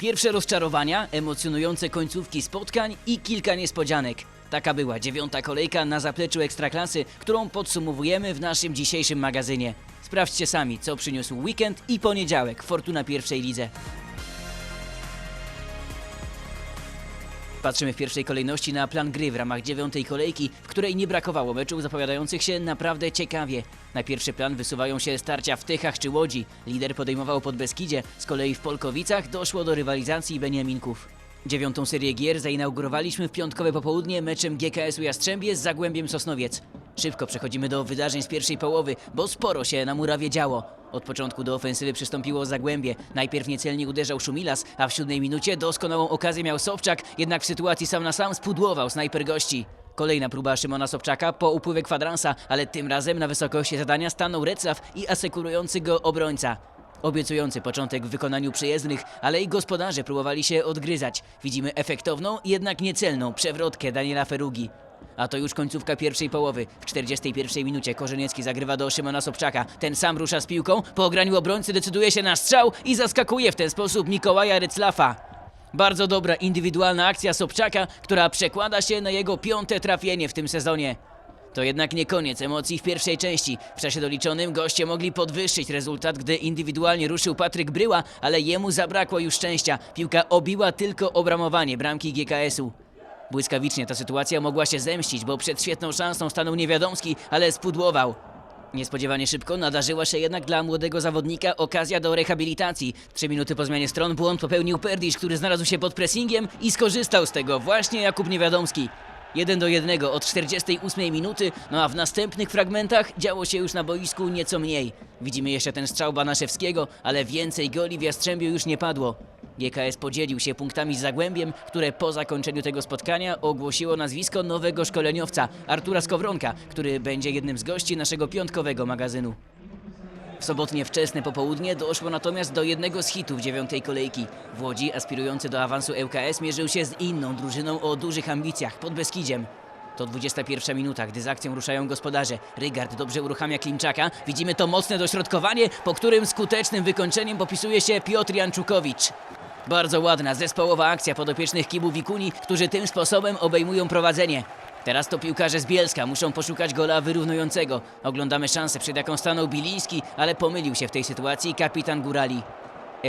Pierwsze rozczarowania, emocjonujące końcówki spotkań i kilka niespodzianek. Taka była dziewiąta kolejka na zapleczu Ekstraklasy, którą podsumowujemy w naszym dzisiejszym magazynie. Sprawdźcie sami, co przyniósł weekend i poniedziałek Fortuna pierwszej lidze. Patrzymy w pierwszej kolejności na plan gry w ramach dziewiątej kolejki, w której nie brakowało meczów zapowiadających się naprawdę ciekawie. Na pierwszy plan wysuwają się starcia w Tychach czy Łodzi. Lider podejmował pod Beskidzie, z kolei w Polkowicach doszło do rywalizacji Beniaminków. Dziewiątą serię gier zainaugurowaliśmy w piątkowe popołudnie meczem GKS-u Jastrzębie z Zagłębiem Sosnowiec. Szybko przechodzimy do wydarzeń z pierwszej połowy, bo sporo się na murawie działo. Od początku do ofensywy przystąpiło Zagłębie. Najpierw niecelnie uderzał Szumilas, a w siódmej minucie doskonałą okazję miał Sobczak, jednak w sytuacji sam na sam spudłował snajper gości. Kolejna próba Szymona Sobczaka po upływie kwadransa, ale tym razem na wysokości zadania stanął Reclaw i asekurujący go obrońca. Obiecujący początek w wykonaniu przyjezdnych, ale i gospodarze próbowali się odgryzać. Widzimy efektowną, jednak niecelną przewrotkę Daniela Ferugi. A to już końcówka pierwszej połowy. W 41 minucie Korzeniecki zagrywa do Szymona Sobczaka. Ten sam rusza z piłką, po ograniu obrońcy decyduje się na strzał i zaskakuje w ten sposób Mikołaja Ryclafa. Bardzo dobra indywidualna akcja Sobczaka, która przekłada się na jego piąte trafienie w tym sezonie. To jednak nie koniec emocji w pierwszej części. W czasie doliczonym goście mogli podwyższyć rezultat, gdy indywidualnie ruszył Patryk Bryła, ale jemu zabrakło już szczęścia. Piłka obiła tylko obramowanie bramki GKS-u. Błyskawicznie ta sytuacja mogła się zemścić, bo przed świetną szansą stanął Niewiadomski, ale spudłował. Niespodziewanie szybko nadarzyła się jednak dla młodego zawodnika okazja do rehabilitacji. Trzy minuty po zmianie stron błąd popełnił Perdisz, który znalazł się pod pressingiem i skorzystał z tego właśnie Jakub Niewiadomski. 1 do 1 od 48 minuty, no a w następnych fragmentach działo się już na boisku nieco mniej. Widzimy jeszcze ten strzał Banaszewskiego, ale więcej goli w Jastrzębiu już nie padło. GKS podzielił się punktami z Zagłębiem, które po zakończeniu tego spotkania ogłosiło nazwisko nowego szkoleniowca, Artura Skowronka, który będzie jednym z gości naszego piątkowego magazynu. W sobotnie wczesne popołudnie doszło natomiast do jednego z hitów dziewiątej kolejki. W Łodzi aspirujący do awansu ŁKS mierzył się z inną drużyną o dużych ambicjach, pod Beskidziem. To 21 minuta, gdy z akcją ruszają gospodarze. Rygard dobrze uruchamia Klimczaka. Widzimy to mocne dośrodkowanie, po którym skutecznym wykończeniem popisuje się Piotr Janczukowicz. Bardzo ładna, zespołowa akcja podopiecznych Kibu Wikuni, którzy tym sposobem obejmują prowadzenie. Teraz to piłkarze z Bielska muszą poszukać gola wyrównującego. Oglądamy szansę, przed jaką stanął Biliński, ale pomylił się w tej sytuacji kapitan Górali.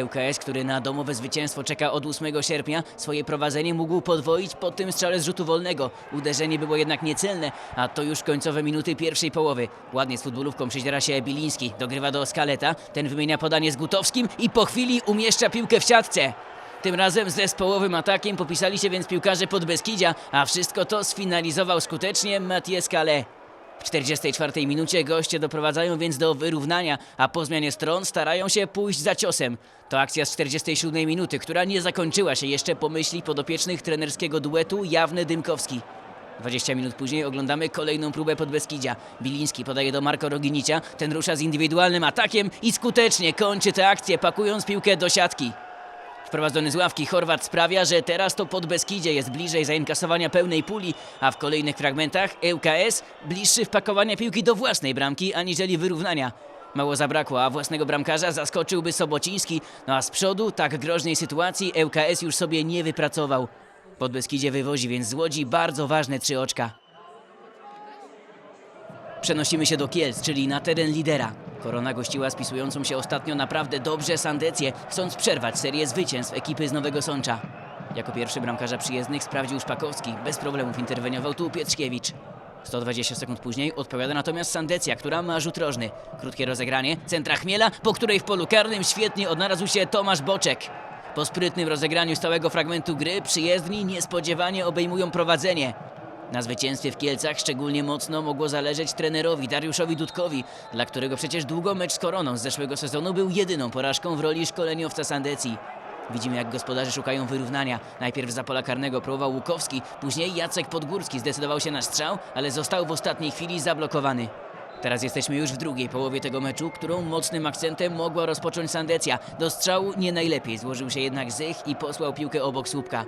ŁKS, który na domowe zwycięstwo czeka od 8 sierpnia, swoje prowadzenie mógł podwoić po tym strzale z rzutu wolnego. Uderzenie było jednak niecelne, a to już końcowe minuty pierwszej połowy. Ładnie z futbolówką przydziera się Biliński, dogrywa do Skaleta, ten wymienia podanie z Gutowskim i po chwili umieszcza piłkę w siatce. Tym razem z zespołowym atakiem popisali się więc piłkarze Podbeskidzia, a wszystko to sfinalizował skutecznie Mathieu Scale. W 44 minucie goście doprowadzają więc do wyrównania, a po zmianie stron starają się pójść za ciosem. To akcja z 47 minuty, która nie zakończyła się jeszcze po myśli podopiecznych trenerskiego duetu Jawny Dymkowski. 20 minut później oglądamy kolejną próbę Podbeskidzia. Biliński podaje do Marko Roginicia, ten rusza z indywidualnym atakiem i skutecznie kończy tę akcję, pakując piłkę do siatki. Wprowadzony z ławki Chorwat sprawia, że teraz to pod Beskidzie jest bliżej zainkasowania pełnej puli, a w kolejnych fragmentach ŁKS bliższy wpakowania piłki do własnej bramki aniżeli wyrównania. Mało zabrakło, a własnego bramkarza zaskoczyłby Sobociński, no a z przodu tak groźnej sytuacji ŁKS już sobie nie wypracował. Pod Beskidzie wywozi więc z Łodzi bardzo ważne trzy oczka. Przenosimy się do Kielc, czyli na teren lidera. Korona gościła spisującą się ostatnio naprawdę dobrze Sandecję, chcąc przerwać serię zwycięstw ekipy z Nowego Sącza. Jako pierwszy bramkarza przyjezdnych sprawdził Szpakowski, bez problemów interweniował tu Pietrzkiewicz. 120 sekund później odpowiada natomiast Sandecja, która ma rzut rożny. Krótkie rozegranie, centra Chmiela, po której w polu karnym świetnie odnalazł się Tomasz Boczek. Po sprytnym rozegraniu stałego fragmentu gry przyjezdni niespodziewanie obejmują prowadzenie. Na zwycięstwie w Kielcach szczególnie mocno mogło zależeć trenerowi Dariuszowi Dudkowi, dla którego przecież długo mecz z Koroną z zeszłego sezonu był jedyną porażką w roli szkoleniowca Sandecji. Widzimy jak gospodarze szukają wyrównania. Najpierw za pola karnego próbował Łukowski, później Jacek Podgórski zdecydował się na strzał, ale został w ostatniej chwili zablokowany. Teraz jesteśmy już w drugiej połowie tego meczu, którą mocnym akcentem mogła rozpocząć Sandecja. Do strzału nie najlepiej, złożył się jednak Zych i posłał piłkę obok słupka.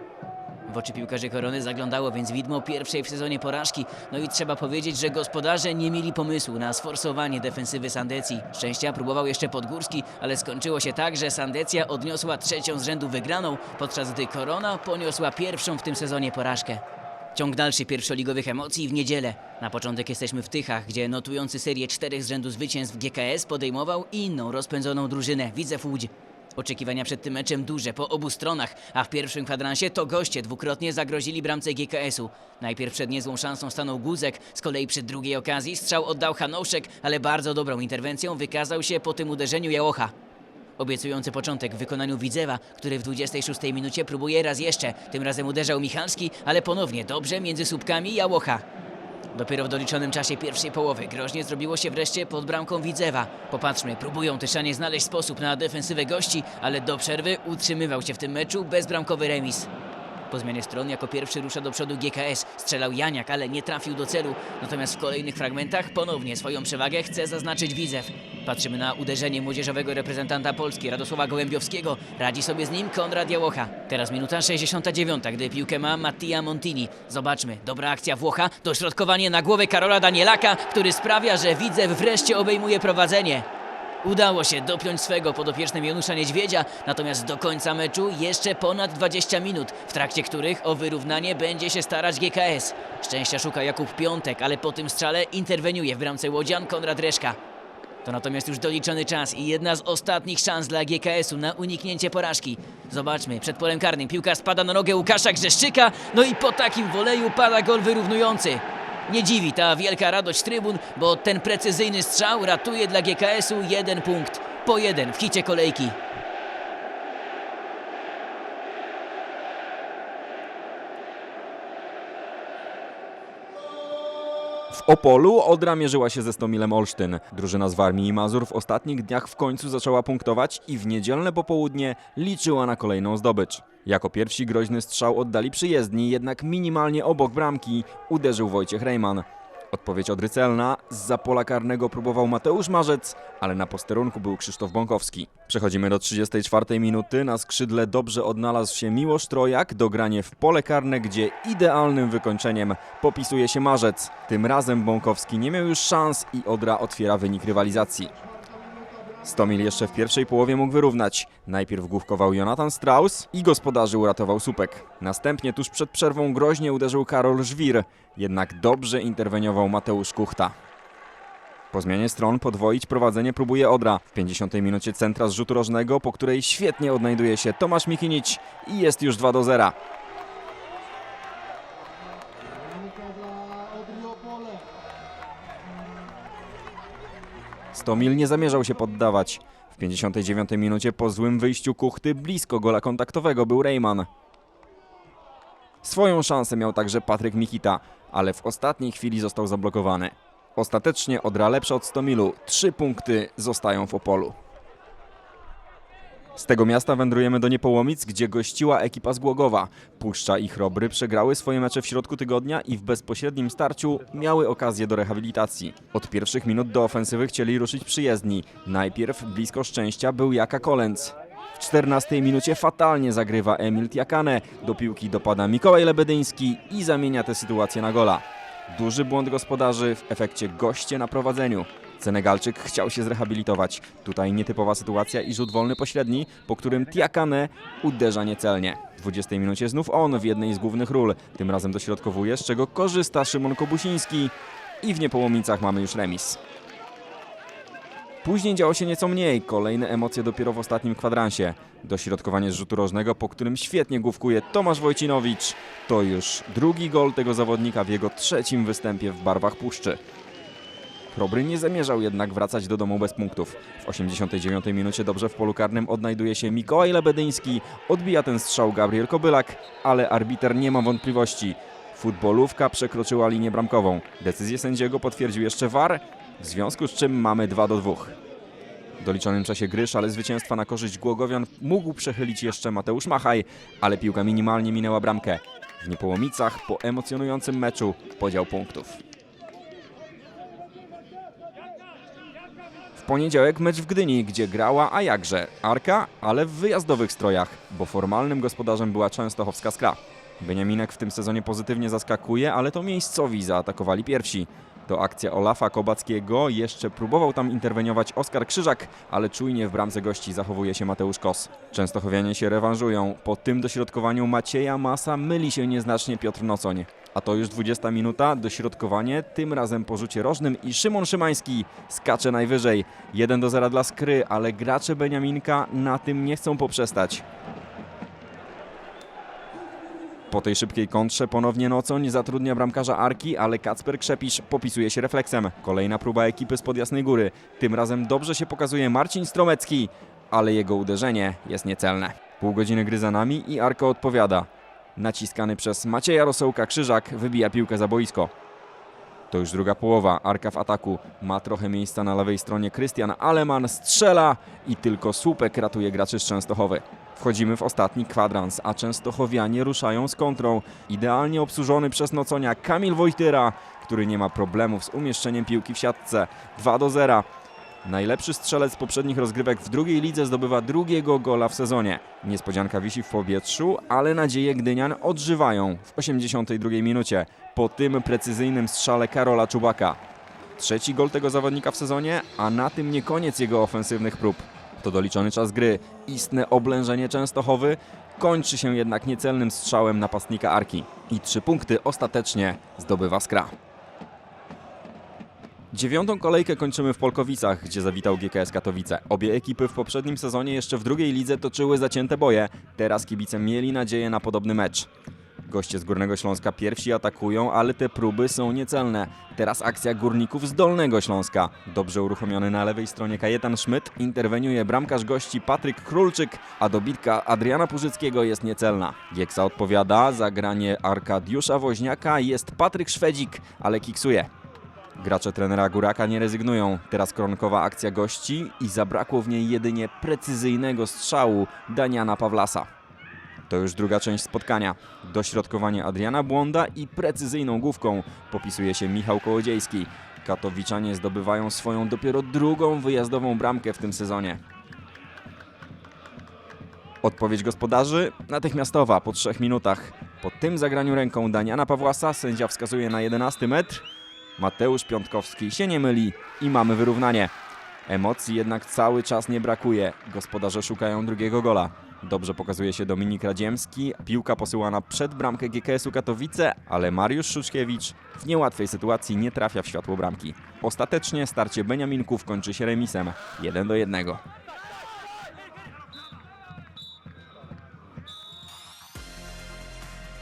W oczy piłkarzy Korony zaglądało więc widmo pierwszej w sezonie porażki. No i trzeba powiedzieć, że gospodarze nie mieli pomysłu na sforsowanie defensywy Sandecji. Szczęścia próbował jeszcze Podgórski, ale skończyło się tak, że Sandecja odniosła trzecią z rzędu wygraną, podczas gdy Korona poniosła pierwszą w tym sezonie porażkę. Ciąg dalszy pierwszoligowych emocji w niedzielę. Na początek jesteśmy w Tychach, gdzie notujący serię czterech z rzędu zwycięstw GKS podejmował inną rozpędzoną drużynę, Widzew Łódź. Oczekiwania przed tym meczem duże po obu stronach, a w pierwszym kwadransie to goście dwukrotnie zagrozili bramce GKS-u. Najpierw przed niezłą szansą stanął Guzek, z kolei przy drugiej okazji strzał oddał Hanouszek, ale bardzo dobrą interwencją wykazał się po tym uderzeniu Jałocha. Obiecujący początek w wykonaniu Widzewa, który w 26 minucie próbuje raz jeszcze. Tym razem uderzał Michalski, ale ponownie dobrze między słupkami Jałocha. Dopiero w doliczonym czasie pierwszej połowy groźnie zrobiło się wreszcie pod bramką Widzewa. Popatrzmy, próbują Tyszanie znaleźć sposób na defensywę gości, ale do przerwy utrzymywał się w tym meczu bezbramkowy remis. Po zmianie stron jako pierwszy rusza do przodu GKS. Strzelał Janiak, ale nie trafił do celu. Natomiast w kolejnych fragmentach ponownie swoją przewagę chce zaznaczyć Widzew. Patrzymy na uderzenie młodzieżowego reprezentanta Polski Radosława Gołębiowskiego. Radzi sobie z nim Konrad Jałocha. Teraz minuta 69, gdy piłkę ma Mattia Montini. Zobaczmy, dobra akcja Włocha, dośrodkowanie na głowę Karola Danielaka, który sprawia, że Widzew wreszcie obejmuje prowadzenie. Udało się dopiąć swego podopiecznym Janusza Niedźwiedzia, natomiast do końca meczu jeszcze ponad 20 minut, w trakcie których o wyrównanie będzie się starać GKS. Szczęścia szuka Jakub Piątek, ale po tym strzale interweniuje w bramce Łodzian Konrad Reszka. To natomiast już doliczony czas i jedna z ostatnich szans dla GKS-u na uniknięcie porażki. Zobaczmy, przed polem karnym piłka spada na nogę Łukasza Grzeszczyka, no i po takim woleju pada gol wyrównujący. Nie dziwi ta wielka radość trybun, bo ten precyzyjny strzał ratuje dla GKS-u jeden punkt. Po jeden w hicie kolejki. W Opolu Odra mierzyła się ze Stomilem Olsztyn. Drużyna z Warmii i Mazur w ostatnich dniach w końcu zaczęła punktować i w niedzielne popołudnie liczyła na kolejną zdobycz. Jako pierwsi groźny strzał oddali przyjezdni, jednak minimalnie obok bramki uderzył Wojciech Rejman. Odpowiedź odrycelna, z pola karnego próbował Mateusz Marzec, ale na posterunku był Krzysztof Bąkowski. Przechodzimy do 34 minuty. Na skrzydle dobrze odnalazł się Miłosz Trojak, dogranie w pole karne, gdzie idealnym wykończeniem popisuje się Marzec. Tym razem Bąkowski nie miał już szans i Odra otwiera wynik rywalizacji. Stomil jeszcze w pierwszej połowie mógł wyrównać. Najpierw główkował Jonathan Strauss i gospodarzy uratował Supek. Następnie tuż przed przerwą groźnie uderzył Karol Żwir, jednak dobrze interweniował Mateusz Kuchta. Po zmianie stron podwoić prowadzenie próbuje Odra. W 50 minucie centra z rzutu rożnego, po której świetnie odnajduje się Tomasz Mikinić i jest już 2 do 0. Stomil nie zamierzał się poddawać. W 59 minucie po złym wyjściu Kuchty blisko gola kontaktowego był Rejman. Swoją szansę miał także Patryk Mikita, ale w ostatniej chwili został zablokowany. Ostatecznie Odra lepsza od Stomilu. Trzy punkty zostają w Opolu. Z tego miasta wędrujemy do Niepołomic, gdzie gościła ekipa z Głogowa. Puszcza i Chrobry przegrały swoje mecze w środku tygodnia i w bezpośrednim starciu miały okazję do rehabilitacji. Od pierwszych minut do ofensywy chcieli ruszyć przyjezdni. Najpierw blisko szczęścia był Jaka Kolęc. W 14 minucie fatalnie zagrywa Emil Tiakane. Do piłki dopada Mikołaj Lebedyński i zamienia tę sytuację na gola. Duży błąd gospodarzy, w efekcie goście na prowadzeniu. Senegalczyk chciał się zrehabilitować. Tutaj nietypowa sytuacja i rzut wolny pośredni, po którym Tiakane uderza niecelnie. W 20 minucie znów on w jednej z głównych ról. Tym razem dośrodkowuje, z czego korzysta Szymon Kobusiński i w Niepołomicach mamy już remis. Później działo się nieco mniej, kolejne emocje dopiero w ostatnim kwadransie. Dośrodkowanie z rzutu rożnego, po którym świetnie główkuje Tomasz Wojcinowicz. To już drugi gol tego zawodnika w jego trzecim występie w barwach Puszczy. Chrobry nie zamierzał jednak wracać do domu bez punktów. W 89 minucie dobrze w polu karnym odnajduje się Mikołaj Lebedyński, odbija ten strzał Gabriel Kobylak, ale arbiter nie ma wątpliwości. Futbolówka przekroczyła linię bramkową. Decyzję sędziego potwierdził jeszcze VAR, w związku z czym mamy 2 do 2. W doliczonym czasie gry szale zwycięstwa na korzyść Głogowian mógł przechylić jeszcze Mateusz Machaj, ale piłka minimalnie minęła bramkę. W Niepołomicach po emocjonującym meczu podział punktów. Poniedziałek mecz w Gdyni, gdzie grała, a jakże, Arka, ale w wyjazdowych strojach, bo formalnym gospodarzem była Częstochowska Skra. Beniaminek w tym sezonie pozytywnie zaskakuje, ale to miejscowi zaatakowali pierwsi. To akcja Olafa Kobackiego, jeszcze próbował tam interweniować Oskar Krzyżak, ale czujnie w bramce gości zachowuje się Mateusz Kos. Częstochowianie się rewanżują. Po tym dośrodkowaniu Macieja Masa myli się nieznacznie Piotr Nocoń. A to już 20 minuta, dośrodkowanie, tym razem po rzucie rożnym i Szymon Szymański skacze najwyżej. 1 do 0 dla Skry, ale gracze Beniaminka na tym nie chcą poprzestać. Po tej szybkiej kontrze ponownie Nocoń zatrudnia bramkarza Arki, ale Kacper Krzepisz popisuje się refleksem. Kolejna próba ekipy spod Jasnej Góry. Tym razem dobrze się pokazuje Marcin Stromecki, ale jego uderzenie jest niecelne. Pół godziny gry za nami i Arka odpowiada. Naciskany przez Macieja Rosołka Krzyżak wybija piłkę za boisko. To już druga połowa. Arka w ataku. Ma trochę miejsca na lewej stronie Krystian Aleman strzela i tylko słupek ratuje graczy z Częstochowy. Wchodzimy w ostatni kwadrans, a Częstochowianie ruszają z kontrą. Idealnie obsłużony przez Noconia Kamil Wojtyra, który nie ma problemów z umieszczeniem piłki w siatce. 2 do 0. Najlepszy strzelec poprzednich rozgrywek w drugiej lidze zdobywa drugiego gola w sezonie. Niespodzianka wisi w powietrzu, ale nadzieje Gdynian odżywają w 82 minucie po tym precyzyjnym strzale Karola Czubaka. Trzeci gol tego zawodnika w sezonie, a na tym nie koniec jego ofensywnych prób. To doliczony czas gry. Istne oblężenie Częstochowy kończy się jednak niecelnym strzałem napastnika Arki. I trzy punkty ostatecznie zdobywa Skra. Dziewiątą kolejkę kończymy w Polkowicach, gdzie zawitał GKS Katowice. Obie ekipy w poprzednim sezonie jeszcze w drugiej lidze toczyły zacięte boje. Teraz kibice mieli nadzieję na podobny mecz. Goście z Górnego Śląska pierwsi atakują, ale te próby są niecelne. Teraz akcja górników z Dolnego Śląska. Dobrze uruchomiony na lewej stronie Kajetan Szmyt, interweniuje bramkarz gości Patryk Królczyk, a dobitka Adriana Purzyckiego jest niecelna. Gieksa odpowiada, za granie Arkadiusza Woźniaka jest Patryk Szwedzik, ale kiksuje. Gracze trenera Góraka nie rezygnują. Teraz kronkowa akcja gości i zabrakło w niej jedynie precyzyjnego strzału Daniana Pawlasa. To już druga część spotkania. Dośrodkowanie Adriana Błonda i precyzyjną główką popisuje się Michał Kołodziejski. Katowiczanie zdobywają swoją dopiero drugą wyjazdową bramkę w tym sezonie. Odpowiedź gospodarzy natychmiastowa po trzech minutach. Po tym zagraniu ręką Daniana Pawłasa sędzia wskazuje na 11 metr. Mateusz Piątkowski się nie myli i mamy wyrównanie. Emocji jednak cały czas nie brakuje. Gospodarze szukają drugiego gola. Dobrze pokazuje się Dominik Radziemski. Piłka posyłana przed bramkę GKS-u Katowice, ale Mariusz Szuczkiewicz w niełatwej sytuacji nie trafia w światło bramki. Ostatecznie starcie Beniaminków kończy się remisem 1 do 1.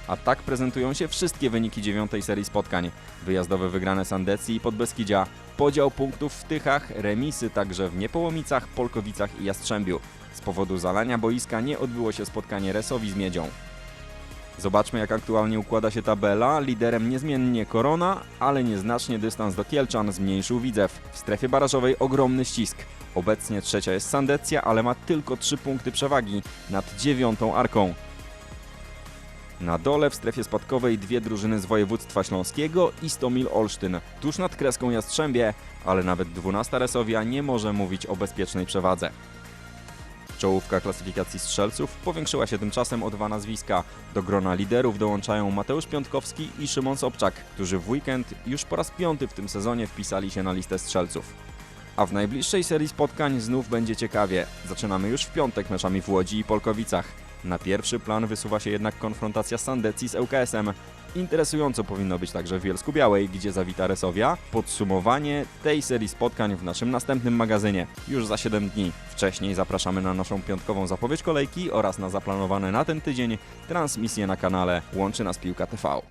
A tak prezentują się wszystkie wyniki dziewiątej serii spotkań. Wyjazdowe wygrane Sandecji i Podbeskidzia, podział punktów w Tychach, remisy także w Niepołomicach, Polkowicach i Jastrzębiu. Z powodu zalania boiska nie odbyło się spotkanie Resowi z Miedzią. Zobaczmy jak aktualnie układa się tabela. Liderem niezmiennie Korona, ale nieznacznie dystans do Kielczan zmniejszył Widzew. W strefie barażowej ogromny ścisk. Obecnie trzecia jest Sandecja, ale ma tylko 3 punkty przewagi nad dziewiątą Arką. Na dole w strefie spadkowej dwie drużyny z województwa śląskiego i Stomil Olsztyn. Tuż nad kreską Jastrzębie, ale nawet 12 Resowia nie może mówić o bezpiecznej przewadze. Czołówka klasyfikacji strzelców powiększyła się tymczasem o dwa nazwiska. Do grona liderów dołączają Mateusz Piątkowski i Szymon Sobczak, którzy w weekend już po raz piąty w tym sezonie wpisali się na listę strzelców. A w najbliższej serii spotkań znów będzie ciekawie. Zaczynamy już w piątek meczami w Łodzi i Polkowicach. Na pierwszy plan wysuwa się jednak konfrontacja Sandecji z ŁKS-em. Interesująco powinno być także w Bielsku Białej, gdzie zawita Resowia. Podsumowanie tej serii spotkań w naszym następnym magazynie już za 7 dni. Wcześniej zapraszamy na naszą piątkową zapowiedź kolejki oraz na zaplanowane na ten tydzień transmisje na kanale Łączy Nas Piłka TV.